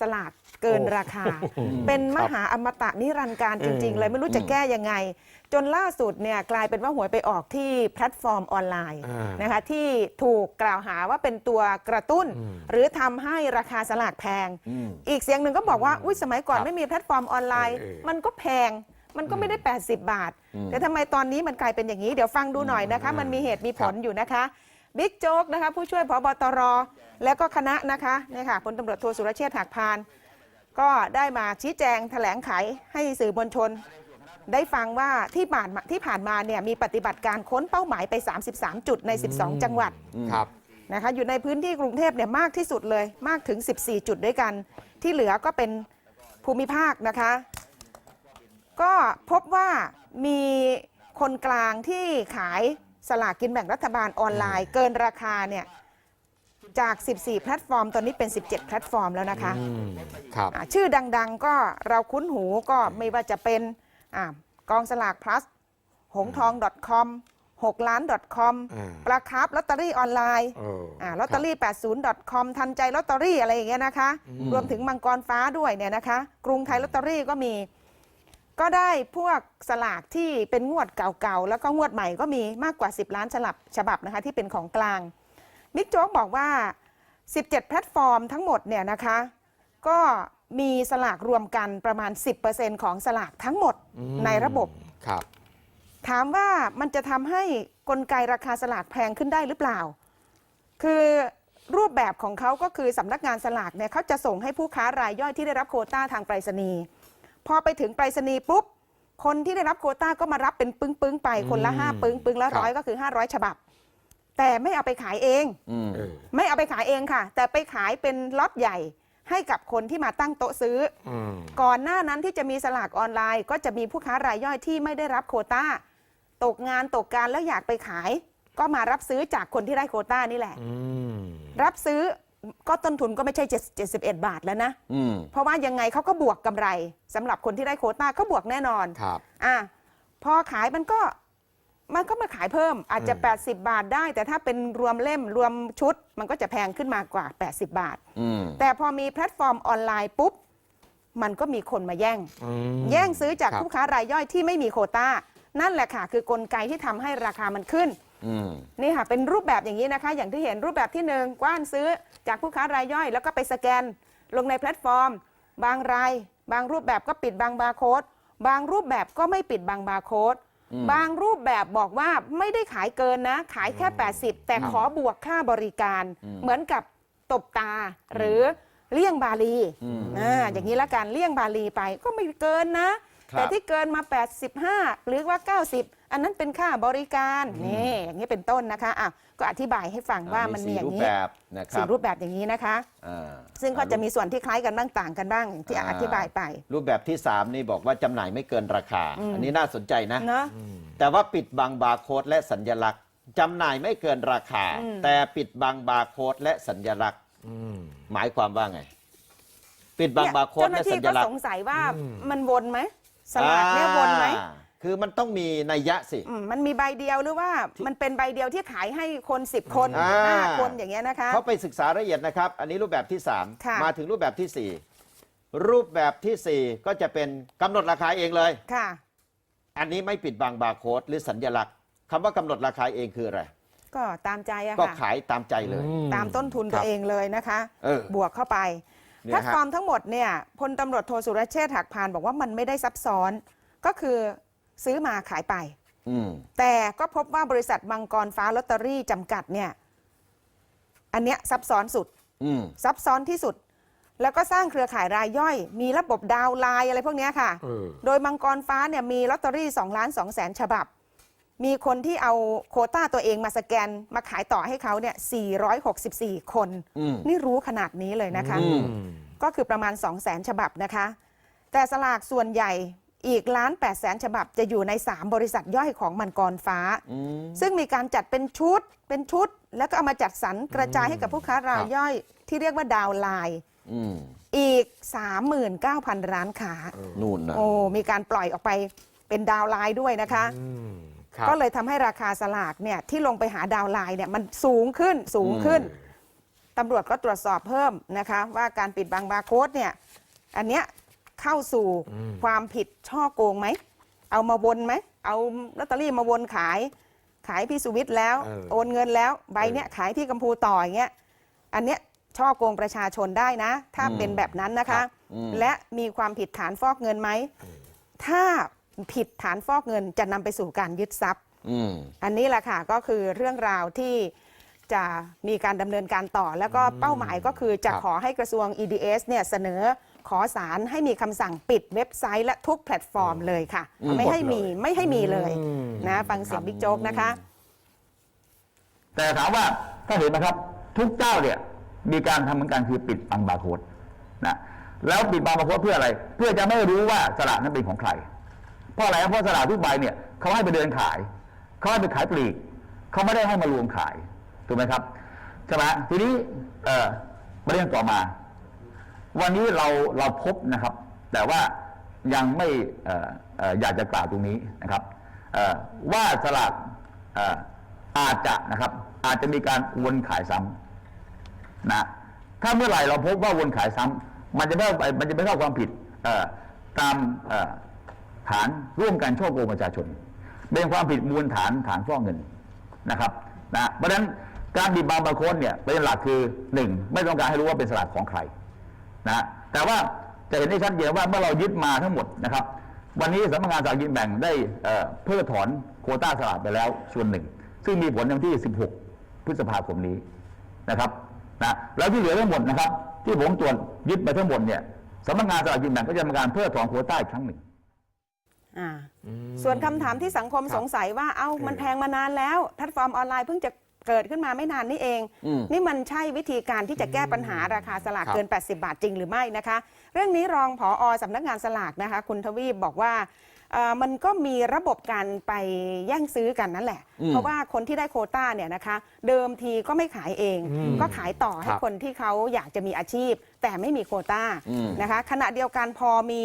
สลากเกินราคา เป็นมหาอมตะนิรันดร์การจริง ๆ เลยไม่รู้จะแก้ยังไง จนล่าสุดเนี่ยกลายเป็นว่าหวยไปออกที่แพลตฟอร์มออนไลน์อ่านนะคะที่ถูกกล่าวหาว่าเป็นตัวกระตุ้น หรือทำให้ราคาสลากแพงอืมอีกเสียงหนึ่งก็บอกว่าอุ้ยสมัยก่อนครับไม่มีแพลตฟอร์มออนไลน์เออเออมันก็แพงมันก็ไม่ได้ 80 บาทอืมแต่ทำไมตอนนี้มันกลายเป็นอย่างนี้ เดี๋ยวฟังดูหน่อยนะคะ มันมีเหตุมีผลอยู่นะคะ บิ๊กโจ๊กนะคะผู้ช่วยพบตร และก็คณะนะคะเนี่ยค่ะพลตำรวจโทสุรเชษฐ์หักพาน ก็ได้มาชี้แจงแถลงไขให้สื่อมวลชน ได้ฟังว่าที่ผ่านมาที่ผ่านมาเนี่ยมีปฏิบัติการค้นเป้าหมายไป 33 จุดใน 12 จังหวัด ครับ นะคะอยู่ในพื้นที่กรุงเทพเนี่ยมากที่สุดเลยมากถึง 14 จุดด้วยกัน ที่เหลือก็เป็นภูมิภาคนะคะ ก็พบว่ามีคนกลางที่ขาย สลากกินแบ่งรัฐบาลออนไลน์ เกินราคาเนี่ยจาก 14 แพลตฟอร์ม ตอนนี้เป็น 17 แพลตฟอร์มแล้วนะคะอืมครับ อ่าชื่อดังๆ ก็เราคุ้นหูก็ไม่ว่าจะเป็นอากองสลาก plus หงทอง .com 6ล้าน .com อ่าปลาคับลอตเตอรี่ออนไลน์ เอออ่าลอตเตอรี่ 80 .com ทันใจลอตเตอรี่อะไรอย่างเงี้ยนะคะ รวมถึงมังกรฟ้าด้วยเนี่ยนะคะ กรุงไทยลอตเตอรี่ก็มี ก็ได้พวกสลากที่เป็นงวดเก่าๆ แล้วก็งวดใหม่ก็มีมากกว่า 10 ล้านฉบับฉบับนะคะที่เป็นของกลางบิ๊กโจ๊กบอกว่า 17 แพลตฟอร์มทั้งหมดเนี่ยนะคะก็มีสลากรวมกันประมาณ 10%ของสลากทั้งหมดอืมในระบบครับ ถามว่ามันจะทำให้กลไกราคาสลากแพงขึ้นได้หรือเปล่า คือรูปแบบของเขาก็คือสำนักงานสลากเนี่ยเขาจะส่งให้ผู้ค้ารายย่อยที่ได้รับโควต้าทางไปรษณีย์ พอไปถึงไปรษณีย์ปุ๊บ คนที่ได้รับโควต้าก็มารับเป็นปึ้งปึ้งๆไปคนละอืมห้าปึ้งปึ้งละครับร้อยก็คือ 500 ฉบับ แต่ไม่เอาไปขายเองอืมเออไม่เอาไปขายเองค่ะ แต่ไปขายเป็นล็อตใหญ่ให้กับคนที่มาตั้งโต๊ะซื้ออืมก่อนหน้านั้นที่จะมีสลากออนไลน์ ก็จะมีผู้ค้ารายย่อยที่ไม่ได้รับโควต้า ตกงานตกการแล้วอยากไปขาย ก็มารับซื้อจากคนที่ได้โควต้านี่แหละอืมรับซื้อ ก็ต้นทุนก็ไม่ใช่7 71 บาทแล้วนะ อืมเพราะว่ายังไงเขาก็บวกกำไรสำหรับคนที่ได้โควต้าเขาบวกแน่นอน ครับ อะพอขายมันก็มันก็มาขายเพิ่มอาจจะ อืม 80 บาทได้ แต่ถ้าเป็นรวมเล่มรวมชุด มันก็จะแพงขึ้นมากกว่า 80 บาท อืมแต่พอมีแพลตฟอร์มออนไลน์ปุ๊บ มันก็มีคนมาแย่ง อืม แย่งซื้อจากครับ ผู้ค้ารายย่อยที่ไม่มีโควต้า นั่นแหละค่ะ คือกลไกที่ทำให้ราคามันขึ้น อืม นี่ค่ะเป็นรูปแบบอย่างนี้นะคะ อย่างที่เห็นรูปแบบที่หนึ่งกว้านซื้อจากผู้ค้ารายย่อย แล้วก็ไปสแกน ลงในแพลตฟอร์ม บางราย บางรูปแบบก็ปิดบางบาร์โค้ดบางรูปแบบก็ไม่ปิดบางบาร์โค้ดอืม บางรูปแบบบอกว่าไม่ได้ขายเกินนะ ขายแค่ 80 แต่ขอบวกค่าบริการ เหมือนกับตบตาหรือเลี่ยงบาลีอืมอ่าอย่างนี้ละกันเลี่ยงบาลีไปก็ไม่เกินนะ ครับ แต่ที่เกินมา 85 หรือว่า 90 อันนั้นเป็นค่าบริการนี่อย่างนี้เป็นต้นนะคะอะก็อธิบายให้ฟังว่ามันมีสี่อย่ารูงปนี้แบบนะครัสี่บรูปแบบอย่างนี้นะคะอ่าซึ่งก็จะมีส่วนที่คล้ายกันบ้างต่างกันบ้างอย่างที่อ่าอธิบายไป รูปแบบที่ 3 นี่บอกว่าจำหน่ายไม่เกินราคาอืมอันนี้น่าสนใจนะเนาะแต่ว่าปิดบังบาร์โค้ดและสัญลักษณ์จำหน่ายไม่เกินราคาอืมแต่ปิดบังบาร์โค้ดและสัญลักษณ์อืมหมายความว่าไงปิดบังเนี่ยบาร์โค้ดเจ้าหและน้าสัที่ญก็ลักสษงณ์สัยว่าอืมมันวนไหมสลากเนี่ยวนไหมอ่า คือมันต้องมีนัยยะสิ อืมมันมีใบเดียวหรือว่ามันเป็นใบเดียวที่ขายให้คน 10 คนอ่า ห้าคนอย่างเงี้ยนะคะ เขาไปศึกษารายละเอียดนะครับ อันนี้รูปแบบที่ ค่ะ 3 มาถึงรูปแบบทีสี่ 4 รูปแบบทีสี่ 4 ก็จะเป็นกำหนดราคาเองเลย ค่ะ อันนี้ไม่ปิดบังบาร์โค้ดหรือสัญลักษณ์คำว่ากำหนดราคาเองคืออะไร ก็ตามใจอะก็ค่ะ ขายตามใจเลย อืตามต้นทุนคตัรัวบ เองเลยนะคะ เออบวกเข้าไปเนี่ยแพลตฮะฟอร์มทั้งหมดเนี่ยพลตำรวจโทสุรเชษฐ์หักพานบอกว่ามันไม่ได้ซับซ้อน ก็คือ ซื้อมาขายไปอืมแต่ก็พบว่าบริษัทมังกรฟ้าลอตเตอรี่จำกัดเนี่ย อันเนี้ยซับซ้อนสุดอืมซับซ้อนที่สุด แล้วก็สร้างเครือข่ายรายย่อย มีระบบดาวน์ไลน์อะไรพวกเนี้ยค่ะเออโดยมังกรฟ้าเนี่ยมีลอตเตอรี่2ล้าน2แสนฉบับ มีคนที่เอาโควต้าตัวเองมาสแกนมาขายต่อให้เขาเนี่ย 464 คนอืมนี่รู้ขนาดนี้เลยนะคะอืมก็คือประมาณ2 0 0แสนฉบับนะคะ แต่สลากส่วนใหญ่ อีกล้าน8แสนฉบับจะอยู่ใน 3 บริษัทย่อยของมังกรฟ้าอืมซึ่งมีการจัดเป็นชุดเป็นชุด แล้วก็เอามาจัดสรรกระจายให้กับผู้ค้ารายย่อยที่เรียกว่าดาวน์ไลน์อืมอีก 39,000 ร้านค้านู่นนะโอ้มีการปล่อยออกไปเป็นดาวน์ไลน์ด้วยนะคะอืมครับก็เลยทำให้ราคาสลากเนี่ยที่ลงไปหาดาวน์ไลน์เนี่ยมันสูงขึ้นสูงขึ้นตำรวจก็ตรวจสอบเพิ่มนะคะ ว่าการปิดบังบาร์โค้ดเนี่ยอันเนี้ย เข้าสู่อืมความผิดช่อโกงไหม เอามาวนไหม เอาลอตเตอรี่มาวนขาย ขายพี่สุวิทย์แล้วเออโอนเงินแล้วใบเนี้ยขายพี่กัมพูต่ออย่างเงี้ย อันเนี้ยช่อโกงประชาชนได้นะ ถ้าอืมเป็นแบบนั้นนะคะอืมและมีความผิดฐานฟอกเงินไหม ถ้าผิดฐานฟอกเงินจะนำไปสู่การยึดทรัพย์อืมอันนี้แหละค่ะก็คือเรื่องราวที่จะมีการดำเนินการต่อ แล้วก็เป้าหมายก็คือจะครับขอให้กระทรวง EDS เนี่ยเสนอ ขอสารให้มีคำสั่งปิดเว็บไซต์และทุกแพลตฟอร์มเลยค่ะ อืมไม่ให้มีหมดเลยไม่ให้มีเลยอืม นะฟังเสียงบิ๊กโจ๊กนะคะ แต่ถามว่าถ้าเห็นไหมครับ ทุกเจ้าเนี่ยมีการทำเหมือนกันคือปิดบังบาร์โค้ดนะแล้วปิดบังบาร์โค้ดเพื่ออะไร เพื่อจะไม่รู้ว่าสลากนั้นเป็นของใคร เพราะอะไรครับเพราะสลากทุกใบเนี่ยเขาให้ไปเดินขายเขาให้ไปขายปลีกเขาไม่ได้ให้มารวมขายถูกไหมครับใช่ไหมทีนี้เอ่อประเด็นต่อมา วันนี้เราเราพบนะครับ แต่ว่ายังไม่อยากจะกล่าวตรงนี้นะครับว่าสลากอาจจะนะครับ อาจจะมีการวนขายซ้ำนะถ้าเมื่อไหร่เราพบว่าวนขายซ้ำมันจะไม่มันจะไม่เข้าความผิดตามฐานร่วมกันช่อโกงประชาชน เป็นความผิดมูลฐานฐานฟอกเงินนะครับนะเพราะฉะนั้นการบิดบังบาร์โค้ดเนี่ยประเด็นหลักคือหนึ่งไม่ต้องการให้รู้ว่าเป็นสลากของใคร นะแต่ว่าจะเห็นได้ชัดเจนว่าเมื่อเรายึดมาทั้งหมดนะครับ วันนี้สำนักงานสลากกินแบ่งได้เอ่อเพิกถอนโควต้าสลากไปแล้วส่วนหนึ่ง ซึ่งมีผลในวันที่ 16 พฤษภาคมนี้นะครับนะแล้วที่เหลือทั้งหมดนะครับ ที่ผมตรวจยึดไปทั้งหมดเนี่ยสำนักงานสลากกินแบ่งก็จะทำการเพิกถอนโควต้าอีกครั้งหนึ่งส่วนคำถามที่สังคมสงสัยว่าเอ้ามันแพงมานานแล้วแพลตฟอร์มออนไลน์เพิ่งจะ เกิดขึ้นมาไม่นานนี่เองอืมนี่มันใช่วิธีการที่จะแก้ปัญหาราคาสลากครับเกิน 80 บาทจริงหรือไม่นะคะ เรื่องนี้รองผออสำนักงานสลากนะคะ คุณทวีปบอกว่าเอ่อมันก็มีระบบการไปแย่งซื้อกันนั่นแหละอืมเพราะว่าคนที่ได้โควต้าเนี่ยนะคะ เดิมทีก็ไม่ขายเองอืมก็ขายต่อให้ครับคนที่เขาอยากจะมีอาชีพ แต่ไม่มีโควต้าอืมนะคะ ขณะเดียวกันพอมี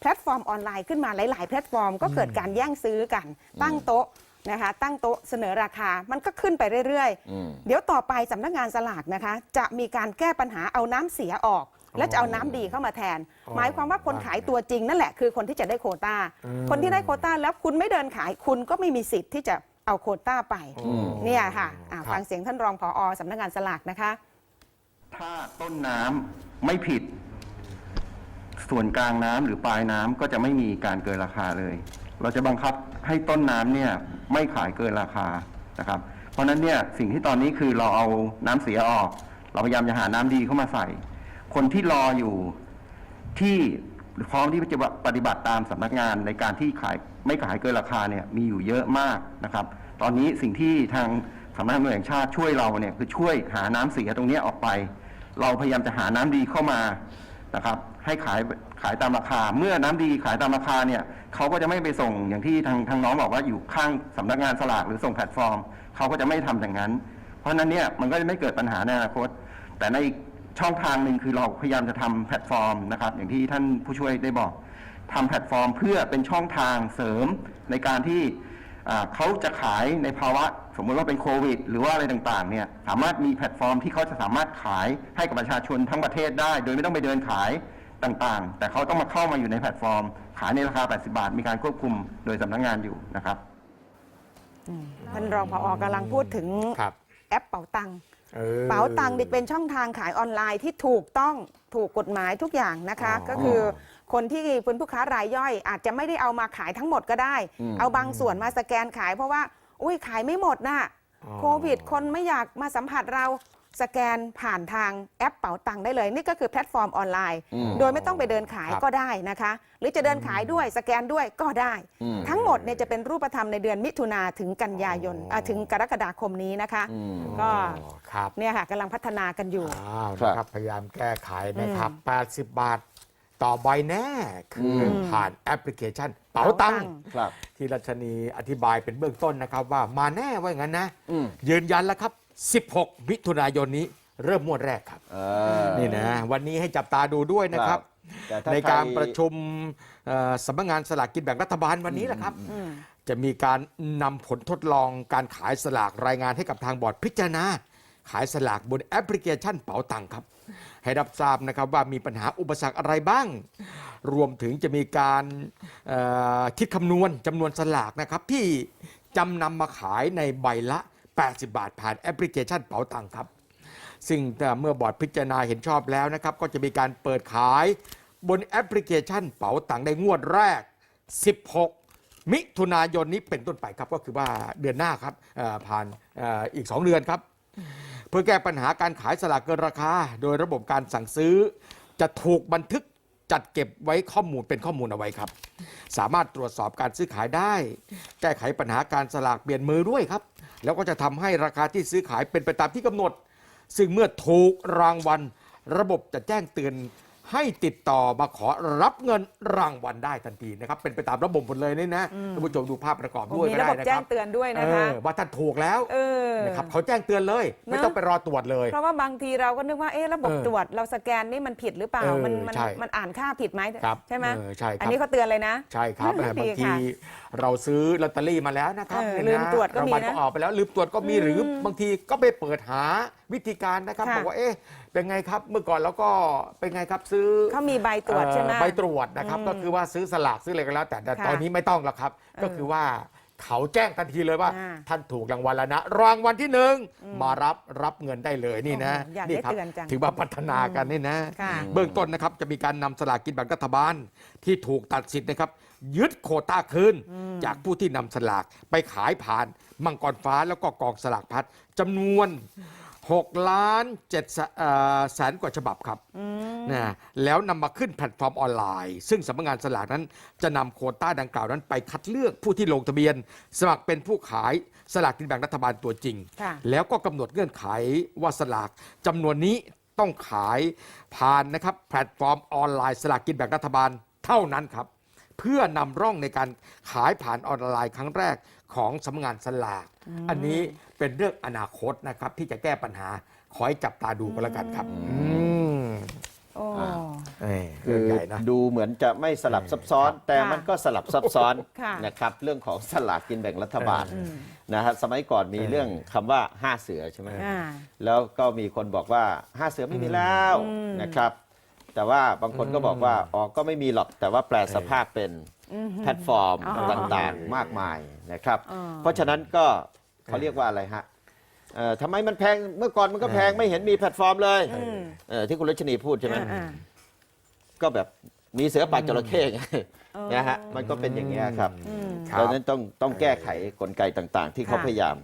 แพลตฟอร์มออนไลน์ขึ้นมาหลาย ๆ แพลตฟอร์มก็เกิดการแย่งซื้อกันตั้งโต๊ะ นะคะตั้งโต๊ะเสนอราคามันก็ขึ้นไปเรื่อยอืมๆเดี๋ยวต่อไปสำนักงานสลากนะคะ จะมีการแก้ปัญหาเอาน้ำเสียออก และจะเอาน้ำดีเข้ามาแทนอ๋อหมายความว่าคนขายตัวจริงนั่นแหละคือคนที่จะได้โควต้าอืมคนที่ได้โควต้าแล้วคุณไม่เดินขายคุณก็ไม่มีสิทธิ์ที่จะเอาโควต้าไปอืมเนี่ยค่ะอะครับฟังเสียงท่านรองผอสำนักงานสลากนะคะ ถ้าต้นน้ำไม่ผิด ส่วนกลางน้ำหรือปลายน้ำก็จะไม่มีการเกินราคาเลย เราจะบังคับให้ต้นน้ำเนี่ย ไม่ขายเกินราคานะครับ เพราะฉะนั้นเนี่ยสิ่งที่ตอนนี้คือเราเอาน้ำเสียออก เราพยายามจะหาน้ำดีเข้ามาใส่ คนที่รออยู่ที่พร้อมที่จะปฏิบัติตามสำนักงานในการที่ขายไม่ขายเกินราคาเนี่ยมีอยู่เยอะมากนะครับ ตอนนี้สิ่งที่ทางสำนักงานตำรวจแห่งชาติช่วยเราเนี่ยคือช่วยหาน้ำเสียตรงนี้ออกไป เราพยายามจะหาน้ำดีเข้ามา นะครับ ให้ขายขายตามราคา เมื่อน้ำดีขายตามราคาเนี่ยเขาก็จะไม่ไปส่งอย่างที่ทางทางน้องบอกว่าอยู่ข้างสำนักงานสลากหรือส่งแพลตฟอร์มเขาก็จะไม่ทำอย่างนั้น เพราะฉะนั้นเนี่ยมันก็จะไม่เกิดปัญหาในอนาคต แต่ในช่องทางหนึ่งคือเราพยายามจะทำแพลตฟอร์มนะครับ อย่างที่ท่านผู้ช่วยได้บอกทำแพลตฟอร์มเพื่อเป็นช่องทางเสริมในการที่เขาจะขายในภาวะ สมมติว่าเป็นโควิด หรือว่าอะไรต่างๆเนี่ยสามารถมีแพลตฟอร์มที่เขาจะสามารถขายให้กับประชาชนทั้งประเทศได้ โดยไม่ต้องไปเดินขายต่างๆ แต่เขาต้องมาเข้ามาอยู่ในแพลตฟอร์ม ขายในราคา 80 บาท มีการควบคุมโดยสำนักงานอยู่นะครับท่านรองผอกำลังพูดถึงครับแอปเป๋าตังค์ออเป๋าตังค์นี่เป็นช่องทางขายออนไลน์ที่ถูกต้องถูกกฎหมายทุกอย่างนะคะอ๋อก็คือคนที่เป็นผู้ค้ารายย่อย อาจจะไม่ได้เอามาขายทั้งหมดก็ได้อืมเอาบางส่วนมาสแกนขายเพราะว่า อุ้ยขายไม่หมดน่ะอ๋อโควิด คนไม่อยากมาสัมผัสเราสแกนผ่านทางแอปเป๋าตังค์ได้เลย นี่ก็คือแพลตฟอร์มออนไลน์อืมโดยไม่ต้องไปเดินขายครับก็ได้นะคะ หรือจะเดินขายด้วยสแกนด้วยก็ได้อืมทั้งหมดเนี่ยจะเป็นรูปธรรมในเดือนมิถุนาถึงกันยายนอ๋ออะถึงกรกฎาคมนี้นะคะอืมก็อ๋อครับเนี่ยค่ะกำลังพัฒนากันอยู่อ้าวครับนะครับพยายามแก้ไขนะครับอืม80 บาท ต่อใบแน่คืออมผ่านแอปพลิเคชัน เป๋าตังค์ครับ ที่รัชนีอธิบายเป็นเบื้องต้นนะครับว่ามาแน่ว่าอย่างนั้นนะ อืม ยืนยันแล้วครับ 16 มิถุนายนนี้เริ่มงวดแรกครับเออนี่นะวันนี้ให้จับตาดูด้วยนะครับแต่ถ้าในการใคประชุมเอ่อสำนักงานสลากกินแบ่งรัฐบาลวันนี้แหละครับอืมจะมีการนำผลทดลองการขายสลากรายงานให้กับทางบอร์ดพิจารณา ขายสลากบนแอปพลิเคชันเป๋าตังค์ครับ ให้รับทราบนะครับว่ามีปัญหาอุปสรรคอะไรบ้าง รวมถึงจะมีการคิดคำนวณจำนวนสลากนะครับที่จำนำมาขายในใบละ 80 บาทผ่านแอปพลิเคชันเป๋าตังค์ครับ ซึ่งเมื่อบอร์ดพิจารณาเห็นชอบแล้วนะครับ ก็จะมีการเปิดขายบนแอปพลิเคชันเป๋าตังค์ในงวดแรก 16มิถุนายนนี้เป็นต้นไปครับก็คือว่าเดือนหน้าครับผ่านอีก 2 เดือนครับ พื่อแก้ปัญหาการขายสลากเกินราคา โดยระบบการสั่งซื้อ จะถูกบันทึกจัดเก็บไว้ข้อมูลเป็นข้อมูลเอาไว้ครับ สามารถตรวจสอบการซื้อขายได้ แก้ไขปัญหาการสลากเปลี่ยนมือด้วยครับ แล้วก็จะทำให้ราคาที่ซื้อขายเป็นไปตามที่กำหนด ซึ่งเมื่อถูกรางวัล ระบบจะแจ้งเตือนให้ติดต่อมาขอรับเงินรางวัลได้ทันทีนะครับ เป็นไปตามระบบหมดเลยนี่นะท่านผู้ชมดูภาพประกอบด้วยมีก็ระได้บบนะแจ้คงรับเตือนด้วยนะคะเออว่าท่านถูกแล้วเออ นะครับเขาแจ้งเตือนเลย ไม่ต้องไปรอตรวจเลย เพราะว่าบางทีเราก็นึกว่าเอ๊ะระบบเออตรวจเราสแกนนี่มันผิดหรือเปล่าเออมันมันใช่มันอ่านค่าผิดไหมครับใช่ไหมเออใช่ครับอันนี้เขาเตือนเลยนะ ใช่ครับดีเออบางทีค่ะเราซื้อลอตเตอรี่มาแล้วนะครับเออเนี่ยนะลืมตรวจก็มีนะางวัลก็ออกไปแล้วลืมตรวจก็มีหรือบางทีก็ไปเปิดหาวิธีการนะครับค่ะบอกว่าเอ๊ะเป็นไงครับเมื่อก่อนเราก็เป็นไงครับซื้อเขามีใบตรวจใช่ไหมเอ่อใบตรวจนะครับก็คือว่าซื้อสลากซื้ออะไรก็แล้ว แต่แต่ค่ะตอนนี้ไม่ต้องแล้วครับ ก็คือว่า เขาแจ้งทันทีเลยว่า อ่าท่านถูกรางวัลแล้วนะ รางวัลที่หนึ่งมารับรับเงินได้เลยนี่นะโอ้โหอยากนี่ได้ครับเตือนจังถือว่าพัฒนากันนี่นะ ค่ะ เบื้องต้นนะครับจะมีการนำสลากกินแบ่งรัฐบาลที่ถูกตัดสิทธิ์นะครับ ยึดโควต้าคืนจากผู้ที่นำสลากไปขายผ่านมังกรฟ้าแล้วก็กองสลากพัดจำนวน6ล้าน7แสนกว่าฉบับครับ นะแล้วนำมาขึ้นแพลตฟอร์มออนไลน์ ซึ่งสำนักงานสลากนั้น จะนำโควต้าดังกล่าวนั้น ไปคัดเลือกผู้ที่ลงทะเบียน สมัครเป็นผู้ขายสลากกินแบ่งรัฐบาลตัวจริง ค่ะ แล้วก็กำหนดเงื่อนไขว่าสลากจำนวนนี้ต้องขายผ่านนะครับแพลตฟอร์มออนไลน์สลากกินแบ่งรัฐบาลเท่านั้นครับ เพื่อนำร่องในการขายผ่านออนไลน์ครั้งแรกของสำนักงานสลาก อันนี้เป็นเรื่องอนาคตนะครับที่จะแก้ปัญหาขอให้จับตาดูกันแล้วกันครับอืม โอ้เอ้ยคืเรื่องอใหญ่นะ ดูเหมือนจะไม่สลับซับซ้อน แต่ค่ะมันก็สลับซับซ้อนค่ะ นะครับเรื่องของสลากกินแบ่งรัฐบาลนะฮะสมัยก่อนมีเรื่องคำว่าห้าเสือใช่ไหมอ่า แล้วก็มีคนบอกว่าห้าเสือไม่มีแล้วนะครับ แต่ว่าบางคนก็บอกว่าอ๋อก็ไม่มีหรอกแต่ว่าแปลสภาพเป็นแพลตฟอร์มอ๋อต่างๆ มากมายนะครับ อ๋อเพราะฉะนั้นก็เขาเรียกว่าอะไรฮะ เอ่อทำไมมันแพงเมื่อก่อนมันก็แพงไม่เห็นมีแพลตฟอร์มเลยเออที่คุณรัชนีพูดใช่ไหมอ่า ก็แบบมีเสือป่าจระเข้ไงอ๋อ นะฮะมันก็เป็นอย่างนี้ยครับอืม ครับดังนั้นต้องต้องแก้ไขกลไกต่างๆ ที่เขาค่ะพยายาม